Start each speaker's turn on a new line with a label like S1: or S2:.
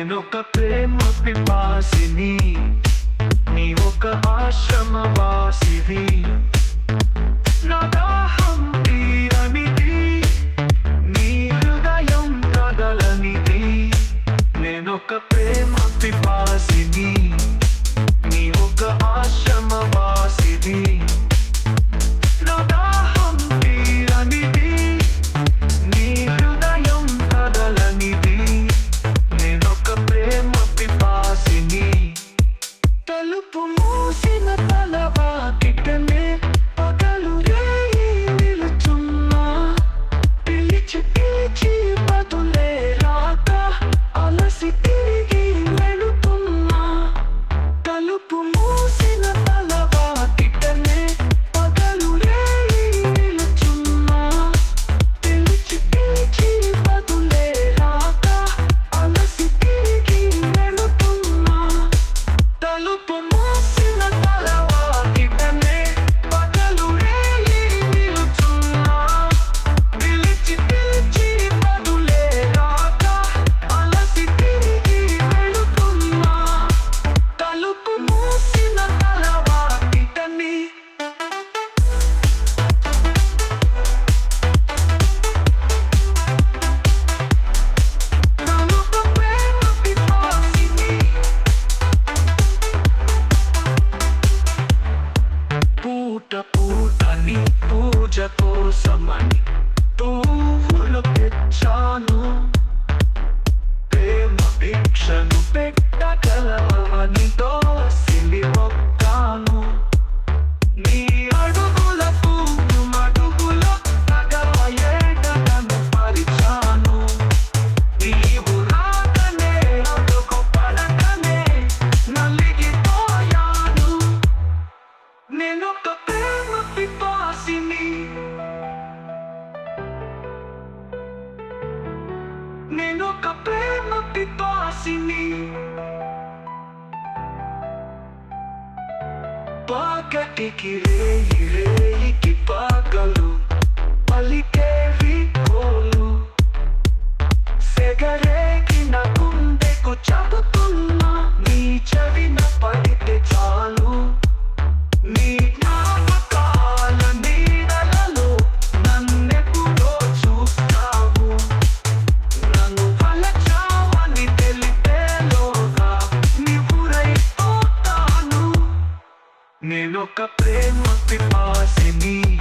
S1: నేనొక ప్రేమ పిపాసిని నీ ఒక ఆశ్రమవా submarine. Tú pito asini Pagkatikirei-rei, ikipagalo నేను ఒక ప్రేమ పిపాసిని.